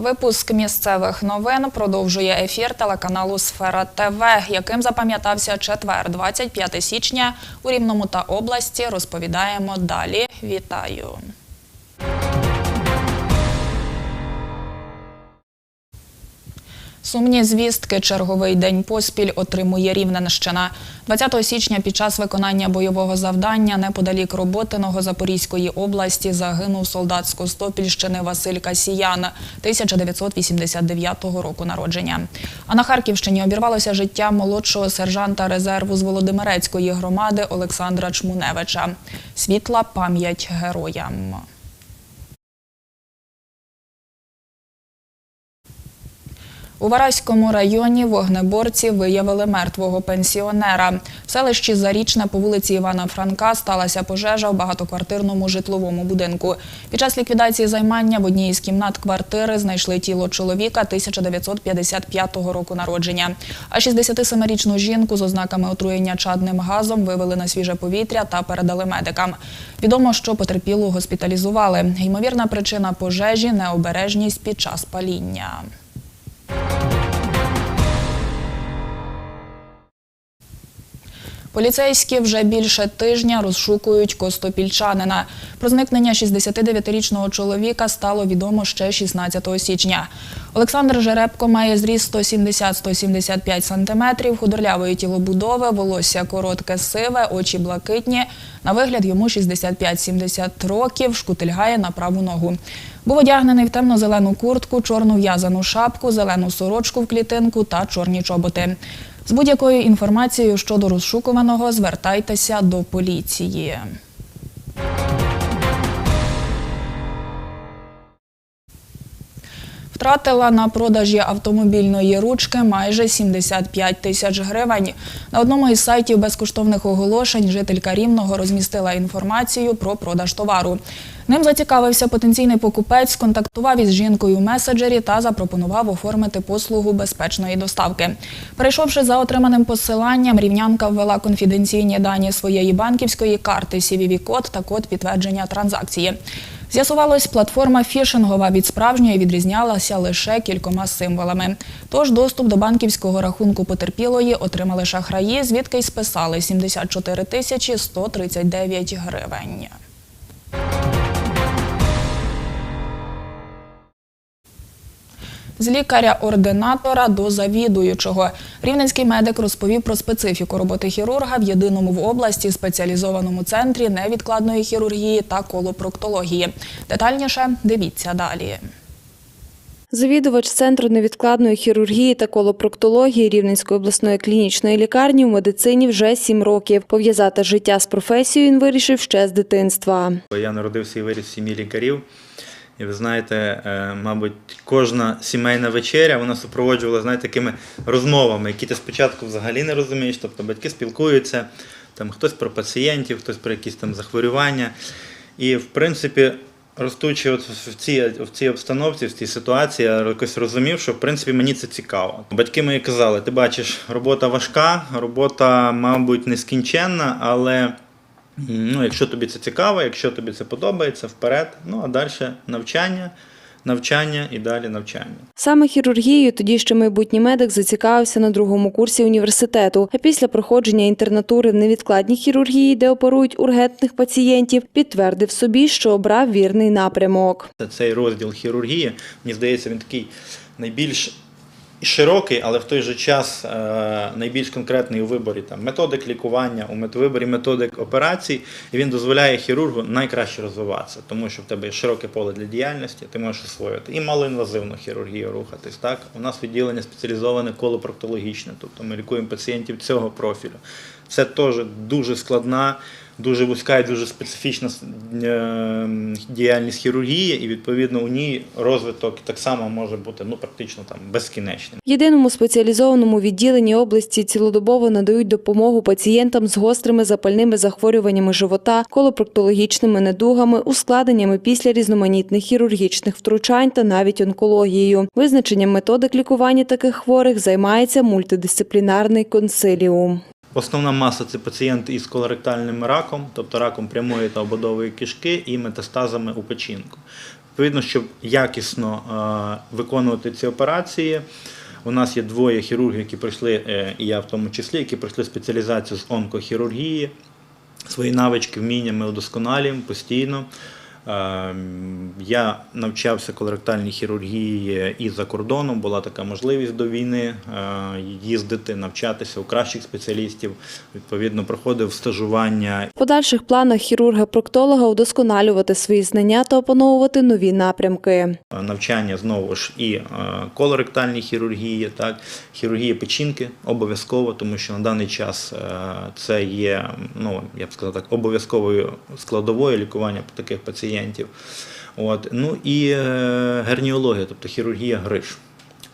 Випуск місцевих новин продовжує ефір телеканалу Сфера ТВ, яким запам'ятався четвер, 25 січня у Рівному та області. Розповідаємо далі. Вітаю. Сумні звістки черговий день поспіль отримує Рівненщина. 20 січня під час виконання бойового завдання неподалік Роботиного Запорізької області загинув солдат з Костопільщини Василь Касіян 1989 року народження. А на Харківщині обірвалося життя молодшого сержанта резерву з Володимирецької громади Олександра Чмуневича. Світла пам'ять героям. У Вараському районі вогнеборці виявили мертвого пенсіонера. В селищі Зарічне по вулиці Івана Франка сталася пожежа в багатоквартирному житловому будинку. Під час ліквідації займання в одній із кімнат квартири знайшли тіло чоловіка 1955 року народження. А 67-річну жінку з ознаками отруєння чадним газом вивели на свіже повітря та передали медикам. Відомо, що потерпілу госпіталізували. Ймовірна причина пожежі необережність під час паління. Поліцейські вже більше тижня розшукують костопільчанина. Про зникнення 69-річного чоловіка стало відомо ще 16 січня. Олександр Жеребко має зріст 170-175 сантиметрів, худорлявої тілобудови, волосся коротке сиве, очі блакитні. На вигляд йому 65-70 років, шкутильгає на праву ногу. Був одягнений в темно-зелену куртку, чорну в'язану шапку, зелену сорочку в клітинку та чорні чоботи. З будь-якою інформацією щодо розшукуваного звертайтеся до поліції. Втратила на продажі автомобільної ручки майже 75 тисяч гривень. На одному із сайтів безкоштовних оголошень жителька Рівного розмістила інформацію про продаж товару. Ним зацікавився потенційний покупець, сконтактував із жінкою в меседжері та запропонував оформити послугу безпечної доставки. Перейшовши за отриманим посиланням, рівнянка ввела конфіденційні дані своєї банківської карти, CVV-код та код підтвердження транзакції. З'ясувалось, платформа фішингова від справжньої відрізнялася лише кількома символами. Тож доступ до банківського рахунку потерпілої отримали шахраї, звідки й списали 74 тисячі 139 гривень. З лікаря-ординатора до завідуючого. Рівненський медик розповів про специфіку роботи хірурга в єдиному в області спеціалізованому центрі невідкладної хірургії та колопроктології. Детальніше дивіться далі. Завідувач Центру невідкладної хірургії та колопроктології Рівненської обласної клінічної лікарні в медицині вже сім років. Пов'язати життя з професією він вирішив ще з дитинства. Я народився і виріс в сім'ї лікарів. І ви знаєте, е, мабуть, кожна сімейна вечеря вона супроводжувала знаєте, такими розмовами, які ти спочатку взагалі не розумієш. Тобто батьки спілкуються, там хтось про пацієнтів, хтось про якісь там захворювання. І в принципі, ростучи от в цій, в цій обстановці, в цій ситуації, я якось розумів, що в принципі мені це цікаво. Батьки мої казали: ти бачиш, робота важка, робота, мабуть, нескінченна, але. Ну, якщо тобі це цікаво, якщо тобі це подобається, вперед. Ну а далі навчання, навчання і далі навчання. Саме хірургією тоді ще майбутній медик зацікавився на другому курсі університету. А після проходження інтернатури в невідкладній хірургії, де оперують ургентних пацієнтів, підтвердив собі, що обрав вірний напрямок. Цей розділ хірургії, мені здається, він такий найбільш широкий, але в той же час е, найбільш конкретний у виборі там методик лікування, у виборі методик операцій, і він дозволяє хірургу найкраще розвиватися, тому що в тебе є широке поле для діяльності, ти можеш освоїти і малоінвазивну хірургію рухатись. Так, у нас відділення спеціалізоване колопроктологічне, тобто ми лікуємо пацієнтів цього профілю. Це теж дуже складна. Дуже вузька і дуже специфічна е, діяльність хірургії, і відповідно у ній розвиток так само може бути ну практично там безкінечним. Єдиному спеціалізованому відділенні області цілодобово надають допомогу пацієнтам з гострими запальними захворюваннями живота, колопроктологічними недугами, ускладненнями після різноманітних хірургічних втручань та навіть онкологією. Визначенням методик лікування таких хворих займається мультидисциплінарний консиліум. Основна маса це пацієнти із колоректальним раком, тобто раком прямої та ободової кишки і метастазами у печінку. Відповідно, щоб якісно е, виконувати ці операції. У нас є двоє хірургів, які пройшли, е, і я в тому числі, які пройшли спеціалізацію з онкохірургії. Свої навички, вміння ми удосконалюємо постійно. Е, Я навчався колоректальній хірургії і за кордоном. Була така можливість до війни е, їздити, навчатися у кращих спеціалістів. Відповідно, проходив стажування В подальших планах хірурга-проктолога удосконалювати свої знання та опановувати нові напрямки. навчання знову ж і е, колоректальній хірургії, так, хірургія печінки обов'язково, тому що на даний час е, це є, ну, я б сказав так, обов'язковою складовою лікування таких пацієнтів. От. Ну і е, герніологія, тобто хірургія гриж.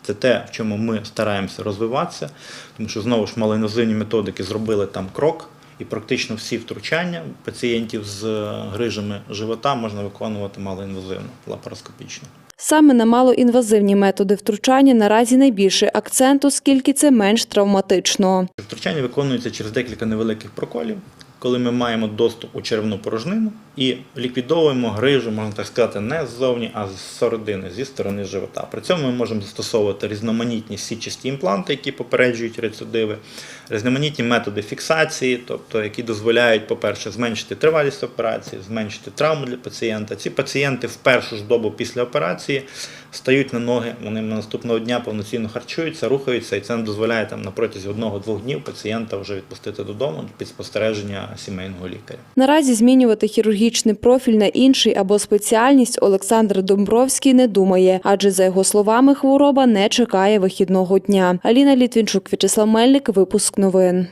Це те, в чому ми стараємося розвиватися, тому що знову ж малоінвазивні методики зробили там крок, і практично всі втручання пацієнтів з е, грижами живота можна виконувати малоінвазивно, лапароскопічно. Саме на малоінвазивні методи втручання наразі найбільший акцент, оскільки це менш травматично. Втручання виконується через декілька невеликих проколів, коли ми маємо доступ у черевну порожнину і ліквідовуємо грижу, можна так сказати, не ззовні, а з середини, зі сторони живота. При цьому ми можемо застосовувати різноманітні січасті імпланти, які попереджують рецидиви, різноманітні методи фіксації, тобто які дозволяють, по-перше, зменшити тривалість операції, зменшити травму для пацієнта. Ці пацієнти в першу ж добу після операції стають на ноги, вони наступного дня повноцінно харчуються, рухаються, і це дозволяє там на протязі одного-двох днів пацієнта вже відпустити додому під спостереження сімейного лікаря. Наразі змінювати хірургічний профіль на інший або спеціальність Олександр Домбровський не думає, адже за його словами, хвороба не чекає вихідного дня. Аліна Літвінчук, В'ячеслав Мельник, випуск новин.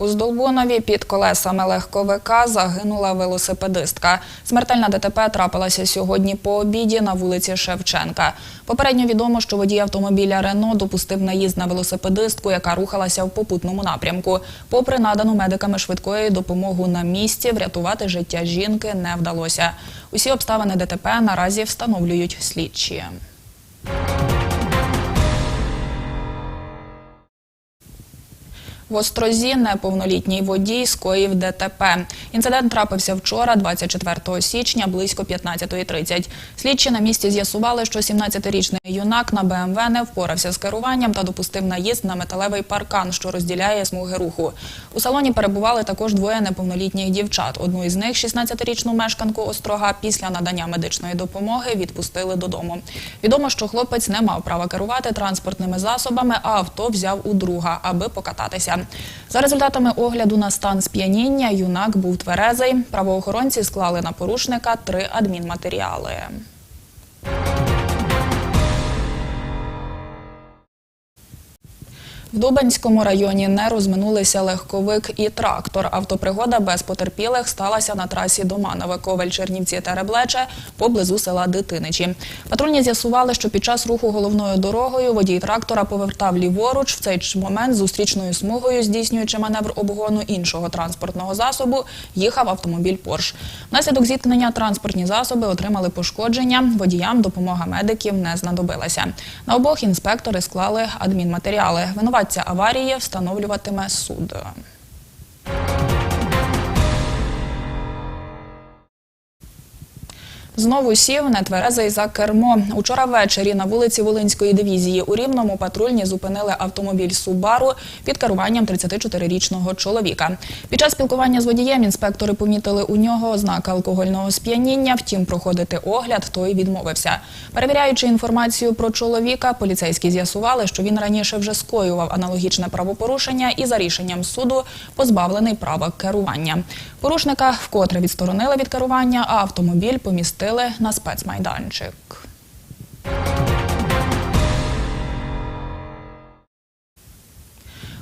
У Здолбунові під колесами легковика загинула велосипедистка. Смертельна ДТП трапилася сьогодні по обіді на вулиці Шевченка. Попередньо відомо, що водій автомобіля Рено допустив наїзд на велосипедистку, яка рухалася в попутному напрямку. Попри надану медиками швидкої допомогу на місці, врятувати життя жінки не вдалося. Усі обставини ДТП наразі встановлюють слідчі. В Острозі неповнолітній водій скоїв ДТП. Інцидент трапився вчора, 24 січня, близько 15.30. Слідчі на місці з'ясували, що 17-річний юнак на БМВ не впорався з керуванням та допустив наїзд на металевий паркан, що розділяє смуги руху. У салоні перебували також двоє неповнолітніх дівчат. Одну із них, 16-річну мешканку Острога, після надання медичної допомоги відпустили додому. Відомо, що хлопець не мав права керувати транспортними засобами, а авто взяв у друга, аби покататися. За результатами огляду на стан сп'яніння юнак був тверезий. Правоохоронці склали на порушника три адмінматеріали. В Дубенському районі не розминулися легковик і трактор. Автопригода без потерпілих сталася на трасі Доманове Ковель Чернівці Тереблече поблизу села Дитиничі. Патрульні з'ясували, що під час руху головною дорогою водій трактора повертав ліворуч. В цей момент зустрічною смугою, здійснюючи маневр обгону іншого транспортного засобу, їхав автомобіль Порш. Внаслідок зіткнення транспортні засоби отримали пошкодження. Водіям допомога медиків не знадобилася. На обох інспектори склали адмінматеріали. Винуватця аварії встановлюватиме суд. Знову сів нетверезий за кермо. Учора ввечері на вулиці Волинської дивізії у Рівному патрульні зупинили автомобіль Субару під керуванням 34-річного чоловіка. Під час спілкування з водієм інспектори помітили у нього ознаки алкогольного сп'яніння. Втім, проходити огляд той відмовився. Перевіряючи інформацію про чоловіка, поліцейські з'ясували, що він раніше вже скоював аналогічне правопорушення і за рішенням суду позбавлений права керування. Порушника вкотре відсторонили від керування, а автомобіль помістили на спецмайданчик.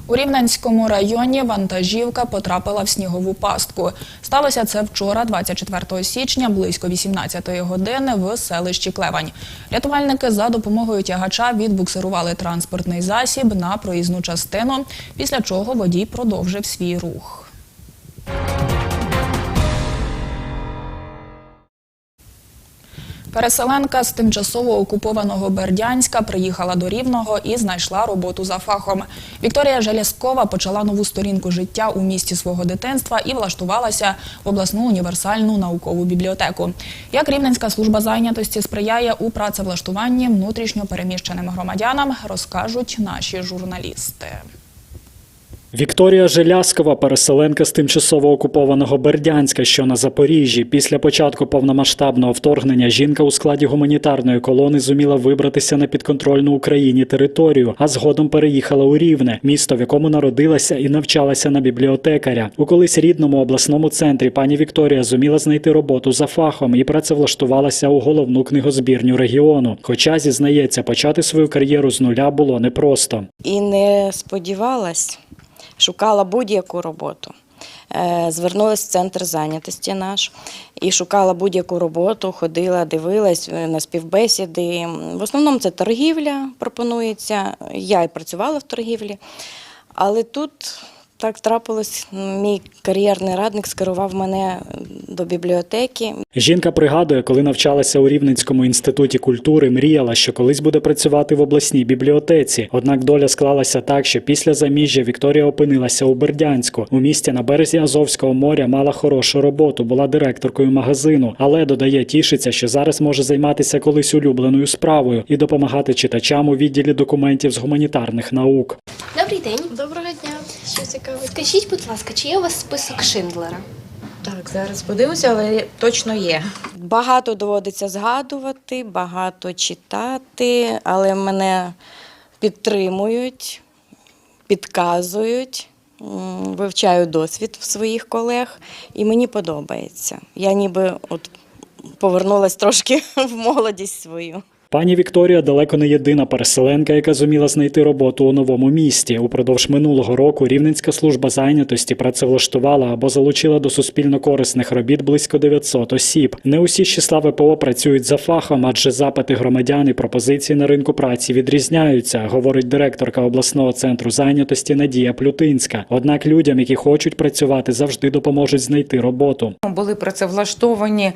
У Рівненському районі вантажівка потрапила в снігову пастку. Сталося це вчора, 24 січня, близько 18-ї години в селищі Клевань. Рятувальники за допомогою тягача відбуксирували транспортний засіб на проїзну частину, після чого водій продовжив свій рух. Переселенка з тимчасово окупованого Бердянська приїхала до Рівного і знайшла роботу за фахом. Вікторія Желязкова почала нову сторінку життя у місті свого дитинства і влаштувалася в обласну універсальну наукову бібліотеку. Як Рівненська служба зайнятості сприяє у працевлаштуванні внутрішньо переміщеним громадянам, розкажуть наші журналісти. Вікторія Желязкова, переселенка з тимчасово окупованого Бердянська, що на Запоріжжі. Після початку повномасштабного вторгнення жінка у складі гуманітарної колони зуміла вибратися на підконтрольну Україні територію, а згодом переїхала у Рівне, місто, в якому народилася і навчалася на бібліотекаря. У колись рідному обласному центрі пані Вікторія зуміла знайти роботу за фахом і працевлаштувалася у головну книгозбірню регіону. Хоча зізнається, почати свою кар'єру з нуля було непросто. і не сподівалась, шукала будь-яку роботу. Е, Звернулася в центр зайнятості наш і шукала будь-яку роботу, ходила, дивилась е, на співбесіди. В основному це торгівля пропонується. Я і працювала в торгівлі, але тут так трапилось. Мій кар'єрний радник скерував мене до бібліотеки. Жінка пригадує, коли навчалася у Рівненському інституті культури, мріяла, що колись буде працювати в обласній бібліотеці. Однак доля склалася так, що після заміжжя Вікторія опинилася у Бердянську. У місті на березі Азовського моря мала хорошу роботу, була директоркою магазину, але додає, тішиться, що зараз може займатися колись улюбленою справою і допомагати читачам у відділі документів з гуманітарних наук. Добрий день. Доброго дня. Що цікаво? Скажіть, будь ласка, чи є у вас список Шиндлера? Так, зараз подивимося, але точно є. Багато доводиться згадувати, багато читати, але мене підтримують, підказують, вивчаю досвід в своїх колег, і мені подобається. Я ніби от повернулась трошки в молодість свою. Пані Вікторія далеко не єдина переселенка, яка зуміла знайти роботу у новому місті. Упродовж минулого року Рівненська служба зайнятості працевлаштувала або залучила до суспільно корисних робіт близько 900 осіб. Не усі з числа ВПО працюють за фахом, адже запити громадян і пропозиції на ринку праці відрізняються, говорить директорка обласного центру зайнятості Надія Плютинська. Однак людям, які хочуть працювати, завжди допоможуть знайти роботу. Були працевлаштовані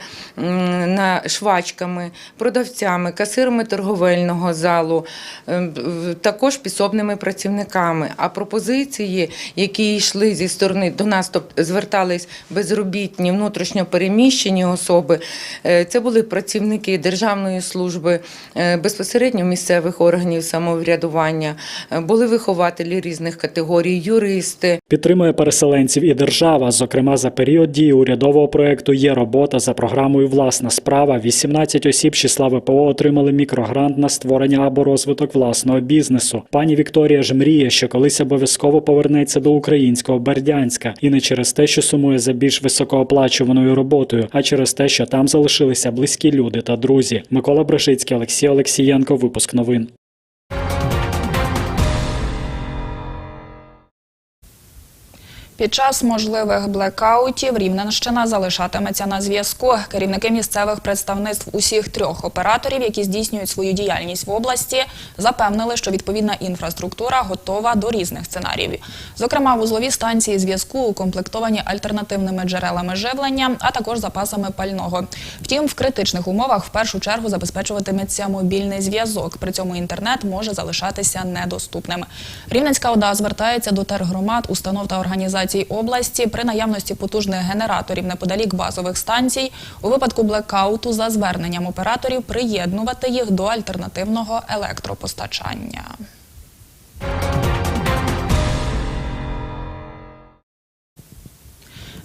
на швачками, продавцями, касирами торговельного залу, ем, також підсобними працівниками. А пропозиції, які йшли зі сторони до нас, тобто звертались безробітні, внутрішньо переміщені особи, е, це були працівники державної служби, е, безпосередньо місцевих органів самоврядування, е, були вихователі різних категорій, юристи. Підтримує переселенців і держава. Зокрема, за період дії урядового проекту є робота за програмою Власна справа. 18 осіб з числа ВПО отримали мікрогрант на створення або розвиток власного бізнесу. Пані Вікторія ж мріє, що колись обов'язково повернеться до українського Бердянська, і не через те, що сумує за більш високооплачуваною роботою, а через те, що там залишилися близькі люди та друзі. Микола Брешицький, Олексій Олексієнко. Випуск новин. Під час можливих блекаутів Рівненщина залишатиметься на зв'язку. Керівники місцевих представництв усіх трьох операторів, які здійснюють свою діяльність в області, запевнили, що відповідна інфраструктура готова до різних сценаріїв. Зокрема, вузлові станції зв'язку укомплектовані альтернативними джерелами живлення, а також запасами пального. Втім, в критичних умовах в першу чергу забезпечуватиметься мобільний зв'язок. При цьому інтернет може залишатися недоступним. Рівненська ОДА звертається до тергромад, установ та організацій області при наявності потужних генераторів неподалік базових станцій у випадку блекауту за зверненням операторів приєднувати їх до альтернативного електропостачання.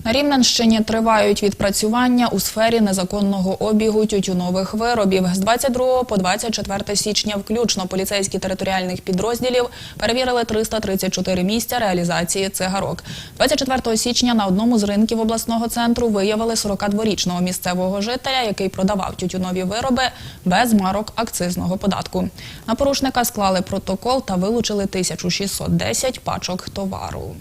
На Рівненщині тривають відпрацювання у сфері незаконного обігу тютюнових виробів. З 22 по 24 січня включно поліцейські територіальних підрозділів перевірили 334 місця реалізації цигарок. 24 січня на одному з ринків обласного центру виявили 42-річного місцевого жителя, який продавав тютюнові вироби без марок акцизного податку. На порушника склали протокол та вилучили 1610 пачок товару.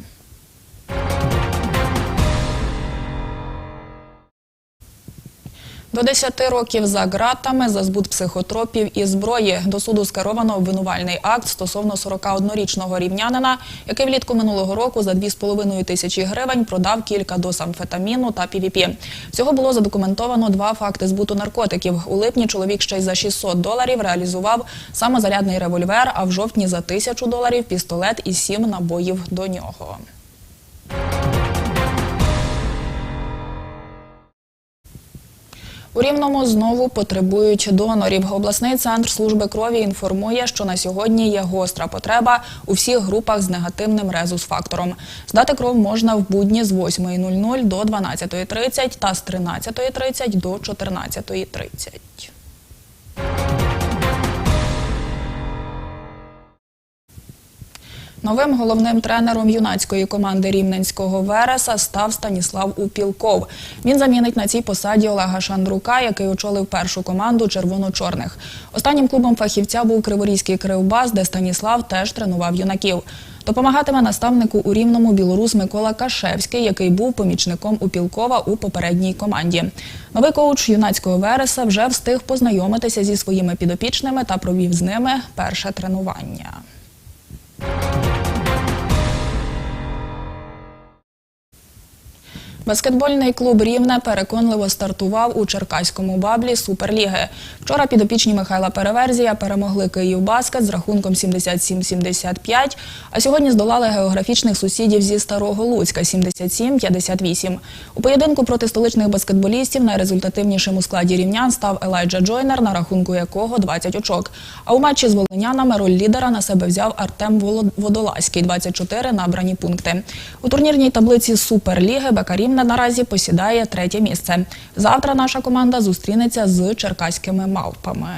До 10 років за ґратами за збут психотропів і зброї до суду скеровано обвинувальний акт стосовно 41-річного рівнянина, який влітку минулого року за 2,5 тисячі гривень продав кілька доз амфетаміну та ПВП. Всього було задокументовано два факти збуту наркотиків. У липні чоловік ще й за 600 доларів реалізував самозарядний револьвер, а в жовтні за 1000 доларів пістолет і сім набоїв до нього. У Рівному знову потребують донорів. Обласний центр служби крові інформує, що на сьогодні є гостра потреба у всіх групах з негативним резус-фактором. Здати кров можна в будні з 8.00 до 12.30 та з 13.30 до 14.30. Новим головним тренером юнацької команди рівненського Вереса став Станіслав Упілков. Він замінить на цій посаді Олега Шандрука, який очолив першу команду червоно-чорних. Останнім клубом фахівця був Криворізький Кривбас, де Станіслав теж тренував юнаків. Допомагатиме наставнику у рівному білорус Микола Кашевський, який був помічником Упілкова у попередній команді. Новий коуч юнацького Вереса вже встиг познайомитися зі своїми підопічними та провів з ними перше тренування. Баскетбольний клуб Рівне переконливо стартував у Черкаському баблі Суперліги. Вчора підопічні Михайла Переверзія перемогли Київбаскет з рахунком 77-75, а сьогодні здолали географічних сусідів зі Старого Луцька 77-58. У поєдинку проти столичних баскетболістів найрезультативнішим у складі рівнян став Елайджа Джойнер, на рахунку якого 20 очок. А у матчі з волинянами роль лідера на себе взяв Артем Водолазький – 24 набрані пункти. У турнірній таблиці Суперліги БК Рівне наразі посідає третє місце. Завтра наша команда зустрінеться з черкаськими мавпами.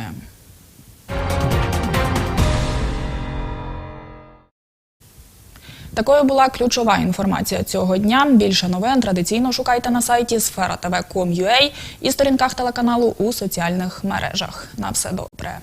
Такою була ключова інформація цього дня. Більше новин традиційно шукайте на сайті sfera.tv.com.ua і сторінках телеканалу у соціальних мережах. На все добре.